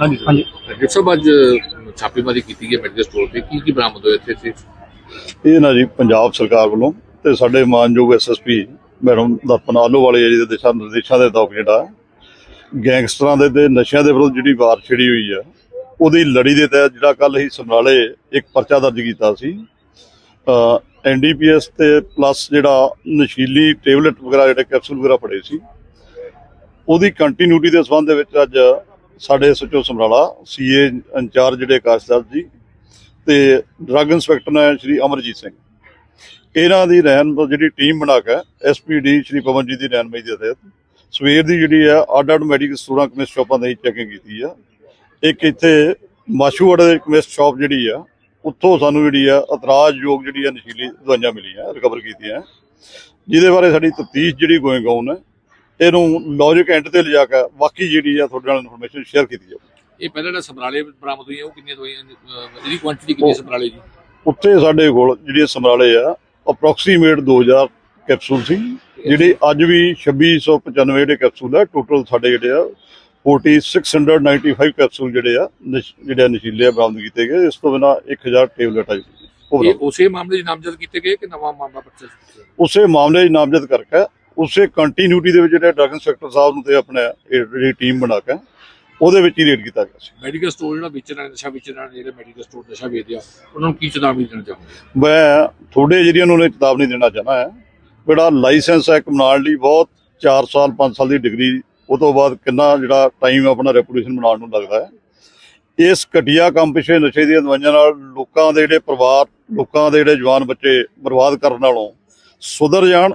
ਹਾਂਜੀ ਹਾਂਜੀ। ਡਾਕਟਰ ਸਾਹਿਬ ਅੱਜ ਛਾਪੇਮਾਰੀ ਕੀਤੀ ਗਈ ਮੈਡੀਕਲ ਸਟੋਰ ਤੇ। ਕੀ ਕੀ ਬਰਾਮਦ ਹੋਇਆ ਇੱਥੇ ਇੱਥੇ? ਇਹ ਨਾ ਜੀ ਪੰਜਾਬ ਸਰਕਾਰ ਵੱਲੋਂ ਤੇ ਸਾਡੇ ਮਾਨਯੋਗ ਐਸਐਸਪੀ ਮੈਡਮ ਦਰਪਨ ਆਲੋਵਾਲੇ ਜੀ ਦੇ ਦਿਸ਼ਾ ਨਿਰਦੇਸ਼ਾਂ ਦੇ ਤਹਿਤ ਜਿਹੜਾ ਗੈਂਗਸਟਰਾਂ ਦੇ ਤੇ ਨਸ਼ਿਆਂ ਦੇ ਵਿਰੁੱਧ ਜਿਹੜੀ ਵਾਰ ਛਿੜੀ ਹੋਈ ਆ ਉਹਦੀ ਲੜੀ ਦੇ ਤਹਿਤ ਜਿਹੜਾ ਕੱਲ ਹੀ ਸਮਰਾਲੇ ਇੱਕ ਪਰਚਾ ਦਰਜ ਕੀਤਾ ਸੀ। ਐਨਡੀਪੀਐਸ ਤੇ ਪਲੱਸ ਜਿਹੜਾ ਨਸ਼ੀਲੀ ਟੇਬਲੇਟ ਵਗੈਰਾ ਜਿਹੜੇ ਕੈਪਸੂਲ ਵਗੈਰਾ ਫੜੇ ਸੀ ਉਹਦੀ ਕੰਟੀਨਿਊਟੀ ਦੇ ਸੰਬੰਧ ਦੇ ਵਿੱਚ ਅੱਜ ਸਾਡੇ ਸਚੋ ਸਮਰਾਲਾ ਸੀਏ ਇੰਚਾਰਜ ਜਿਹੜੇ ਕਾਸ਼ਦਾਰ ਜੀ ਤੇ ਡਰੱਗ ਇੰਸਪੈਕਟਰ ਨੇ ਸ਼੍ਰੀ ਅਮਰਜੀਤ ਸਿੰਘ। ਇਹਨਾਂ ਦੀ ਰਹਿਨ ਜਿਹੜੀ ਟੀਮ ਬਣਾ ਕੇ ਐਸਪੀਡੀ ਸ਼੍ਰੀ ਪਵਨ ਜੀ ਦੀ ਰਹਿਨਮਾਈ ਦੇ ਤਹਿਤ ਸਵੇਰ ਦੀ ਜਿਹੜੀ ਆ ਅੱਡ ਅੱਡ ਮੈਡੀਕਲ ਸਟੋਰਾਂ ਕਮਿਸ ਸ਼ਾਪਾਂ ਦੀ ਚੈਕਿੰਗ ਕੀਤੀ ਆ। ਇੱਕ ਇੱਥੇ ਮਾਸ਼ੂਵਾੜਾ ਦੇ ਕਮਿਸ ਸ਼ਾਪ ਜਿਹੜੀ ਆ, ਉੱਥੋਂ ਸਾਨੂੰ ਜਿਹੜੀ ਆ ਇਤਰਾਜ਼ਯੋਗ ਜਿਹੜੀ ਆ ਨਸ਼ੀਲੀ ਦਵਾਈਆਂ ਮਿਲੀਆਂ ਰਿਕਵਰ ਕੀਤੀਆਂ। ਜਿਹਦੇ ਬਾਰੇ ਸਾਡੀ ਤਫਤੀਸ਼ ਜਿਹੜੀ ਗੋਇੰਗ ਆਨ ਹੈ ਇਹਨੂੰ ਲੌਜਿਕ ਐਂਡ ਤੇ ਲਿਜਾ ਕੇ ਬਾਕੀ ਜਿਹੜੀ ਆ ਤੁਹਾਡੇ ਨਾਲ ਇਨਫੋਰਮੇਸ਼ਨ ਸ਼ੇਅਰ ਕੀਤੀ ਜਾਊ। ਇਹ ਪਹਿਲਾਂ ਜਿਹੜਾ ਸਮਰਾਲੇ ਬਰਾਮਦ ਹੋਈਆਂ ਉਹ ਕਿੰਨੀਆਂ ਦਵਾਈਆਂ ਇਹਦੀ ਕੁਆਂਟੀਟੀ ਕਿੰਨੀ ਹੈ ਸਮਰਾਲੇ ਦੀ? ਉੱਥੇ ਸਾਡੇ ਕੋਲ ਜਿਹੜੇ ਸਮਰਾਲੇ ਆ ਅਪਰੋਕਸੀਮੇਟ 2000 ਕੈਪਸੂਲ ਸੀ ਜਿਹੜੇ ਅੱਜ ਵੀ 2695 ਜਿਹੜੇ ਕੈਪਸੂਲ ਆ ਟੋਟਲ ਸਾਡੇ ਜਿਹੜੇ ਆ 4695 ਕੈਪਸੂਲ ਜਿਹੜੇ ਆ ਜਿਹੜੇ ਨਸ਼ੀਲੇ ਬਰਾਮਦ ਕੀਤੇ ਗਏ। ਇਸ ਤੋਂ ਬਿਨਾ 1000 ਟੇਬਲੇਟ ਆ ਇਹ ਉਸੇ ਮਾਮਲੇ 'ਚ ਨਾਮਜ਼ਦ ਕੀਤੇ ਗਏ ਕਿ ਨਵਾਂ ਮਾਮਲਾ ਪਰਚਾ ਉਸੇ ਮਾਮਲੇ 'ਚ ਨਾਮਜ਼ਦ ਕਰਕੇ ਉਸੇ ਕੰਟੀਨਿਊਟੀ ਦੇ ਵਿੱਚ ਜਿਹੜੇ ਡਰੱਗ ਇੰਸਪੈਕਟਰ ਸਾਹਿਬ ਨੂੰ ਤੇ ਆਪਣੇ ਇਹ ਜਿਹੜੀ ਟੀਮ ਬਣਾ ਕੇ ਉਹਦੇ ਵਿੱਚ ਹੀ ਰੇਡ ਕੀਤਾ ਗਿਆ ਸੀ। ਮੈਡੀਕਲ ਸਟੋਰ ਜਿਹੜਾ ਵੇਚਣ ਵਾਲੇ ਨਸ਼ਾ ਵੇਚਣ ਵਾਲੇ ਜਿਹੜੇ ਮੈਡੀਕਲ ਸਟੋਰ ਨਸ਼ਾ ਵੇਚਦੇ ਆ ਉਹਨਾਂ ਨੂੰ ਕੀ ਚੇਤਾਵਨੀ ਦੇਣਾ ਚਾਹੁੰਦੇ ਮੈਂ ਥੋੜੇ ਜਿਹੜੀਆਂ ਨੂੰ ਚੇਤਾਵਨੀ ਦੇਣਾ ਚਾਹਨਾ ਹੈ ਜਿਹੜਾ ਲਾਇਸੈਂਸ ਹੈ ਕਮਾਂਡ ਲਈ ਬਹੁਤ 4 ਸਾਲ 5 ਸਾਲ ਦੀ ਡਿਗਰੀ ਉਹ ਤੋਂ ਬਾਅਦ ਕਿੰਨਾ ਜਿਹੜਾ ਟਾਈਮ ਆਪਣਾ ਰੈਪੂਟੇਸ਼ਨ ਬਣਾਉਣ ਨੂੰ ਲੱਗਦਾ ਹੈ। ਇਸ ਘਟੀਆ ਕੰਮ ਪਿੱਛੇ ਨਸ਼ੇ ਦੀਆਂ ਦਵਾਈਆਂ ਨਾਲ ਲੋਕਾਂ ਦੇ ਜਿਹੜੇ ਪਰਿਵਾਰ ਲੋਕਾਂ ਦੇ ਜਿਹੜੇ ਜਵਾਨ ਬੱਚੇ ਬਰਬਾਦ ਕਰਨ ਨਾਲੋਂ ਸੁਧਰ ਜਾਣ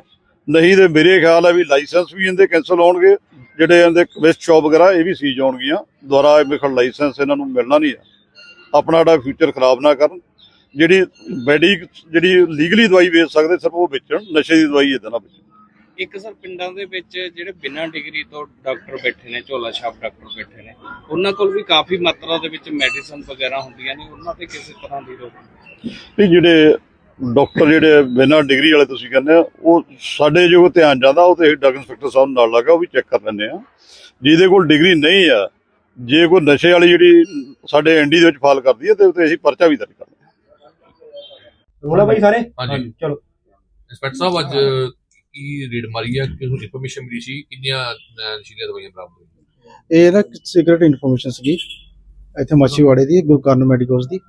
ਨਹੀਂ ਤੇ ਮੇਰੇ ਖਿਆਲ ਹੈ ਵੀ ਲਾਇਸੈਂਸ ਵੀ ਇਹਦੇ ਕੈਨਸਲ ਹੋਣਗੇ ਜਿਹੜੇ ਇਹਦੇ ਕਵਿਸਟ ਸ਼ਾਪ ਵਗੈਰਾ ਇਹ ਵੀ ਸੀਜ ਹੋਣਗੀਆਂ। ਦੁਬਾਰਾ ਇਹ ਖਿਆਲ ਲਾਇਸੈਂਸ ਇਹਨਾਂ ਨੂੰ ਮਿਲਣਾ ਨਹੀਂ ਹੈ ਆਪਣਾ ਜਿਹੜਾ ਫਿਊਚਰ ਖਰਾਬ ਨਾ ਕਰਨ। ਜਿਹੜੀ ਮੈਡੀ ਜਿਹੜੀ ਲੀਗਲੀ ਦਵਾਈ ਵੇਚ ਸਕਦੇ ਸਿਰਫ ਉਹ ਵੇਚਣ ਨਸ਼ੇ ਦੀ ਦਵਾਈ ਇਦਾਂ ਨਾ ਵੇਚਣ। ਇੱਕ ਸਰ ਪਿੰਡਾਂ ਦੇ ਵਿੱਚ ਜਿਹੜੇ ਬਿਨਾਂ ਡਿਗਰੀ ਤੋਂ ਡਾਕਟਰ ਬੈਠੇ ਨੇ ਝੋਲਾ ਛਾਪ ਡਾਕਟਰ ਬੈਠੇ ਨੇ ਉਹਨਾਂ ਕੋਲ ਵੀ ਕਾਫੀ ਮਾਤਰਾ ਦੇ ਵਿੱਚ ਮੈਡੀਸਨ ਵਗੈਰਾ ਹੁੰਦੀਆਂ ਨੇ ਉਹਨਾਂ ਤੇ ਕਿਸੇ ਤਰ੍ਹਾਂ ਦੀ ਰੋਕ ਨਹੀਂ। ਜਿਹੜੇ ਡਾਕਟਰ ਜਿਹੜੇ ਬਿਨਾਂ ਡਿਗਰੀ ਵਾਲੇ ਤੁਸੀਂ ਕਹਿੰਦੇ ਆ ਉਹ ਸਾਡੇ ਜੋ ਧਿਆਨ ਜਾਂਦਾ ਉਹ ਤੇ ਡਰਗ ਇੰਸਪੈਕਟਰ ਸਾਹਿਬ ਨਾਲ ਲੱਗਾ ਉਹ ਵੀ ਚੈੱਕ ਕਰ ਲੈਂਦੇ ਆ। ਜਿਹਦੇ ਕੋਲ ਡਿਗਰੀ ਨਹੀਂ ਆ ਜੇ ਕੋਈ ਨਸ਼ੇ ਵਾਲੀ ਜਿਹੜੀ ਸਾਡੇ ਐਨਡੀ ਦੇ ਵਿੱਚ ਫਾਲ ਕਰਦੀ ਹੈ ਤੇ ਉੱਤੇ ਅਸੀਂ ਪਰਚਾ ਵੀ ਦਰਜ ਕਰਦੇ ਹਾਂ ਰੋਲਾ ਬਾਈ ਸਾਰੇ? ਹਾਂਜੀ। ਚਲੋ। ਇੰਸਪੈਕਟਰ ਸਾਹਿਬ ਅੱਜ ਕੀ ਰੇਡ ਮਾਰੀ ਹੈ ਕਿਸ ਨੂੰ ਇਨਫੋਰਮੇਸ਼ਨ ਮਿਲੀ ਸੀ? ਕਿੰਨੀਆਂ ਨਸ਼ੀਲੀਆਂ ਦਵਾਈਆਂ ਬਰਾਮਦ ਹੋਈਆਂ? ਇਹ ਨਾ ਸੀਕ੍ਰੀਟ ਇਨਫੋਰਮੇਸ਼ਨ ਸੀਗੀ ਇੱਥੇ ਮਾਛੀਵਾੜੇ ਦੀ ਗੁਰੂ ਕਾਰਨ ਮੈਡੀਕਲਸ ਦੀ।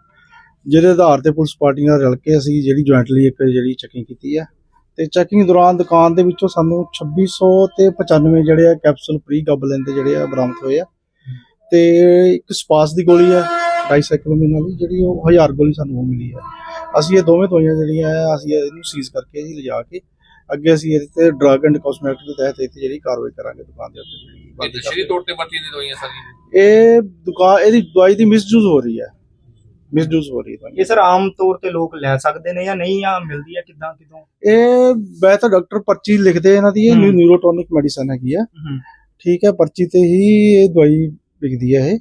ਜਿਹਦੇ ਆਧਾਰ ਤੇ ਪੁਲਿਸ ਪਾਰਟੀਆਂ ਨਾਲ ਰਲ ਕੇ ਅਸੀਂ ਜਿਹੜੀ ਜੁਆਇੰਟਲੀ ਇੱਕ ਜਿਹੜੀ ਚੈਕਿੰਗ ਕੀਤੀ ਆ ਤੇ ਚੈਕਿੰਗ ਦੌਰਾਨ ਦੁਕਾਨ ਦੇ ਵਿੱਚੋਂ ਸਾਨੂੰ 2600 ਤੇ 95 ਜਿਹੜੇ ਆ ਕੈਪਸੂਲ ਪ੍ਰੀ ਗਬਲਿਨ ਦੇ ਜਿਹੜੇ ਆ ਬਰਾਮਦ ਹੋਏ ਆ। ਤੇ ਇੱਕ ਸਪਾਸ ਦੀ ਗੋਲੀ ਆ ਡਾਈਸਾਈਕਲੋਮਿਨ ਵਾਲੀ ਜਿਹੜੀ ਉਹ 1000 ਗੋਲੀ ਸਾਨੂੰ ਮਿਲੀ ਆ ਅਸੀਂ ਇਹ ਦੋਵੇਂ ਦਵਾਈਆਂ ਜਿਹੜੀਆਂ ਆ ਅਸੀਂ ਇਹਨੂੰ ਸੀਜ਼ ਕਰਕੇ ਜੀ ਲਿਜਾ ਕੇ ਅੱਗੇ ਅਸੀਂ ਇਹਦੇ ਤੇ ਡਰੱਗ ਐਂਡ ਕਾਸਮੈਟਿਕ ਦੇ ਤਹਿਤ ਇੱਥੇ ਜਿਹੜੀ ਕਾਰਵਾਈ ਕਰਾਂਗੇ ਦੁਕਾਨ ਦੇ ਉੱਤੇ ਜਿਹੜੀ ਇਹ ਨਸ਼ੀਲੀ ਤੌਰ ਤੇ ਵਰਤੀਆਂ ਦੀਆਂ ਦਵਾਈਆਂ ਸਾਰੀਆਂ? ਇਹ ਦੁਕਾਨ ਇਹਦੀ ਦਵਾਈ ਦੀ ਮਿਸਯੂਜ਼ ਹੋ ਰਹੀ ਹੈ। ਮਿਸਯੂਜ਼ ਹੋ ਰਹੀ ਹੈ ਇਹ ਸਰ ਆਮ ਤੌਰ ਤੇ ਲੋਕ ਲੈ ਸਕਦੇ ਨੇ ਜਾਂ ਨਹੀਂ ਜਾਂ ਮਿਲਦੀ ਹੈ ਕਿਦਾਂ ਕਿਦੋਂ? ਇਹ ਵੈ ਤਾਂ ਡਾਕਟਰ ਪਰਚੀ ਲਿਖਦੇ ਇਹਨਾਂ ਦੀ ਇਹ। ਨਿਊਰੋਟੋਨਿਕ ਮੈਡੀਸਨ ਹੈਗੀ ਆ। ਠੀਕ ਹੈ ਪਰਚੀ ਤੇ ਹੀ ਇਹ ਦਵਾਈ ਵਿਕਦੀ ਹੈ ਇਹ।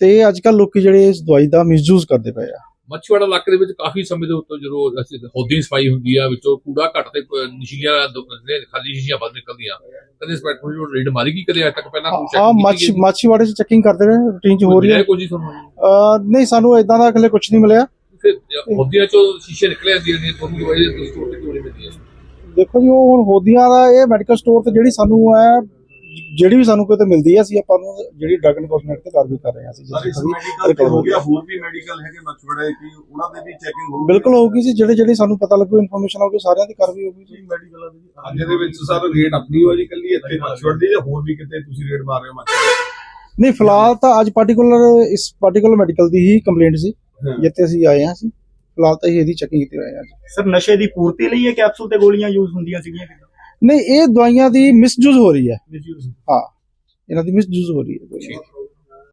ਤੇ ਅੱਜ ਕੱਲ ਲੋਕੀ ਜਿਹੜੇ ਇਸ ਦਵਾਈ ਦਾ ਮਿਸਯੂਜ਼ ਕਰਦੇ ਪਏ ਆ। ਮੱਛੀਵਾੜਾ ਇਲਾਕੇ ਦੇ ਵਿੱਚ ਕਾਫੀ ਸਮੇਂ ਦੇ ਉੱਤੇ ਜਦੋਂ ਅਸੀਂ ਹੌਦੀ ਸਫ਼ਾਈ ਹੁੰਦੀ ਆ ਵਿੱਚੋਂ ਕੂੜਾ ਘੱਟ ਤੇ ਨਸ਼ੀਲੀਆਂ ਦ- ਨੇ ਖਾਲੀ ਸ਼ੀਸ਼ੀਆਂ ਵੱਧ ਨਿਕਲਦੀਆਂ। ਕਦੇ ਇੰਸਪੈਕਟਰ ਨੂੰ ਰੇਡ ਮਾਰੀ ਗਈ ਕਦੇ ਅੱਜ ਤੱਕ ਪਹਿਲਾਂ ਕੋਈ ਹਾਂ ਚੈੱਕ ਮਾਛੀ ਮਾਛੀਵਾੜੇ ਚ ਚੈਕਿੰਗ ਕਰਦੇ ਰਹੇ ਰੂਟੀਨ ਚ ਹੋ ਰਹੀ ਹੈ। ਕੋਈ ਤੁਹਾਨੂੰ? ਨਹੀਂ ਸਾਨੂੰ ਇਦਾਂ ਦਾ ਅਗਲੇ ਕੁਝ ਨਹੀਂ ਮਿਲਿਆ। ਹੌਦੀਆਂ ਚੋਂ ਸ਼ੀਸ਼ੇ ਨਿਕਲੇ ਆਉਂਦੀਆਂ ਨੇ ਤੁਹਾਨੂੰ ਦੀ ਵਜ੍ਹਾ ਤੋਂ ਸਟੋਰ ਤੇ ਕਿਉਂ ਨਹੀਂ ਮਿਲਦੀਆਂ? ਦੇਖੋ ਜੀ ਉਹ ਹੁਣ ਹੋਦੀਆਂ ਦਾ ਇਹ ਮੈਡੀਕਲ ਸਟੋਰ ਤੇ ਜਿਹੜੀ ਸਾਨੂੰ ਹੈ ਜਿਹੜੀ ਵੀ ਸਾਨੂੰ ਕਿਤੇ ਮਿਲਦੀ ਹੈ ਅਸੀਂ ਆਪਾਂ ਨੂੰ ਜਿਹੜੀ ਡਰਗ ਐਂਡ ਕਾਸਮੈਟਿਕ ਤੇ ਕਾਰਵਾਈ ਕਰ ਰਹੇ ਹਾਂ ਅਸੀਂ ਜਿਸ ਮੈਡੀਕਲ ਤੇ ਹੋ ਗਿਆ ਹੋਰ ਵੀ ਮੈਡੀਕਲ ਹੈਗੇ ਮਛਵੜੇ ਕੀ ਉਹਨਾਂ ਦੇ ਵੀ ਚੈਕਿੰਗ ਹੋਊਗੀ। ਬਿਲਕੁਲ ਹੋਊਗੀ ਜੀ ਜਿਹੜੇ ਜਿਹੜੇ ਸਾਨੂੰ ਪਤਾ ਲੱਗੂ ਇਨਫੋਰਮੇਸ਼ਨ ਆਊਗੀ ਸਾਰਿਆਂ ਦੀ ਕਾਰਵਾਈ ਹੋਊਗੀ ਜੀ। ਮੈਡੀਕਲ ਦੀ ਅੱਜ ਦੇ ਵਿੱਚ ਸਰ ਰੇਟ ਆਪਣੀ ਹੋਈ ਕੱਲੀ ਇੱਥੇ ਮਛਵੜ ਦੀ ਜਾਂ ਹੋਰ ਵੀ ਕਿਤੇ ਤੁਸੀਂ ਰੇਟ ਮਾਰ ਰਹੇ ਹੋ ਮਛਵੜੇ ਨਹੀਂ ਫਿਲਹਾਲ ਤਾਂ ਅੱਜ ਪਾਰਟਿਕੂਲਰ ਇਸ ਪਾਰਟਿਕੂਲਰ ਮੈਡੀਕਲ ਦੀ ਹੀ ਕੰਪਲੇਂਟ ਸੀ ਹਾਂ। ਜਿੱਥੇ ਅਸੀਂ ਆਏ ਹਾਂ ਅਸੀਂ। ਫਿਲਹਾਲ ਤਾਂ ਇਹਦੀ ਚੈਕਿੰਗ ਕੀਤੀ ਹੋਈ ਹੈ ਅੱਜ ਸਰ ਨਸ਼ੇ ਦੀ ਪੂਰਤੀ ਲਈ ਇਹ ਕੈਪਸੂਲ ਤੇ ਗੋਲੀਆਂ ਯੂਜ਼ ਹੁੰਦੀਆਂ ਸੀਗੀਆਂ ਨਹੀਂ ਇਹ ਦਵਾਈਆਂ ਦੀ ਮਿਸਯੂਜ਼ ਹੋ ਰਹੀ ਹੈ। ਹਾਂ ਇਹਨਾਂ ਦੀ ਮਿਸਯੂਜ਼ ਹੋ ਰਹੀ ਹੈ।